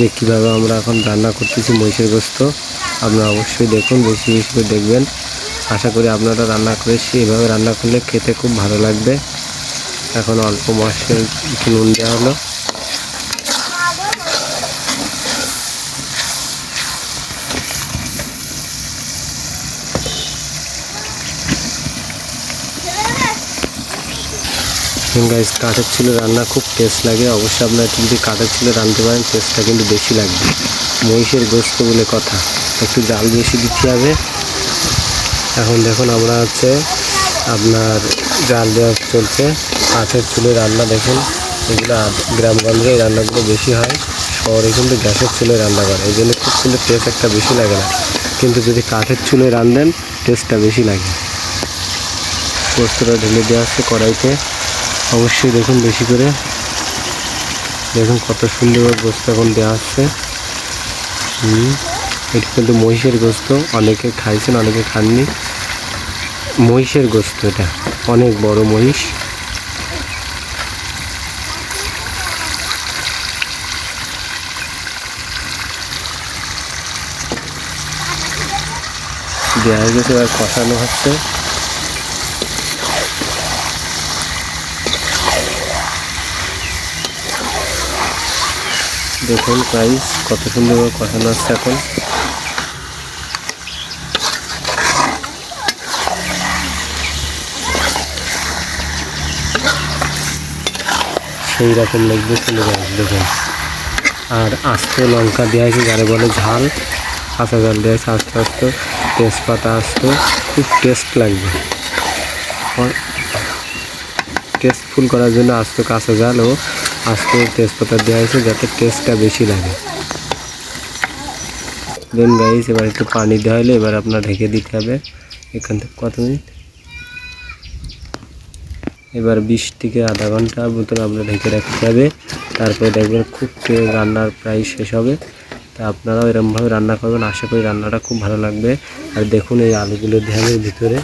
যে কীভাবে আমরা এখন রান্না করতেছি মহিষের গোস্ত, আপনারা অবশ্যই দেখুন, বেশি বেশি করে দেখবেন। আশা করি আপনারা রান্না করে এভাবে রান্না করলে খেতে খুব ভালো লাগবে। এখন অল্প মশলা নুন দেওয়া হলো। গাইস কাঠের চুলে রান্না খুব টেস্ট লাগে। অবশ্যই আপনারা যদি কাঠের চুলে রাঁধতে পারেন টেস্টটা কিন্তু বেশি লাগবে। মহিষের গোস্ত বলে কথা। একটু জাল বেশি দিতে হবে এখন দেখুন আমরা হচ্ছে আপনার জাল দেওয়া চলছে। কাঠের চুলে রান্না দেখুন। এগুলো গ্রামগঞ্জে রান্নাগুলো বেশি হয়। শহরে কিন্তু গ্যাসের চুলে রান্না করে। এই জন্য খুব কিন্তু টেস্ট একটা বেশি লাগে না। কিন্তু যদি কাঠের চুলে রান্ধেন টেস্টটা বেশি লাগে। পোস্তটা ঢেলে দেওয়া হচ্ছে কড়াইতে। অবশ্যই দেখুন বেশি করে। দেখুন কত সুন্দর গোস্ত এখন দেওয়া হুম, এটা কিন্তু মহিষের গোস্ত। অনেকে খাইছেন, অনেকে খাননি। মহিষের গোস্ত এটা। অনেক বড় মহিষ। দেওয়া গেছে, এবার কষানো হচ্ছে। দেখুন প্রাইস কত সুন্দরভাবে কষানো হচ্ছে এখন। সেই রকম লাগবে চলে যাবে, দেখুন। আর আস্ত লঙ্কা দেওয়া হয়েছে, যারা বলে ঝাল। কাঁচা জাল দেওয়া হয়েছে, আস্তে আস্তে। তেজপাতা আস্ত, খুব টেস্ট লাগবে। টেস্টফুল করার জন্য আস্ত কাঁচা জাল ও আস্ত তেজপাতা দেওয়া হয়েছে যাতে টেস্টটা বেশি লাগে। দেন গাইস এবার একটু পানি দেওয়া হলে এবার আপনার ঢেকে দিতে হবে। এখান থেকে কত মিনিট? এবার বিশ থেকে আধা ঘণ্টা মতন আপনার ঢেকে রাখতে হবে। তারপরে দেখবেন খুব রান্নার প্রায় শেষ হবে। তা আপনারাও এরকমভাবে রান্না করবেন। আশা করি রান্নাটা খুব ভালো লাগবে। আর দেখুন এই আলুগুলো দেওয়ার ভিতরে।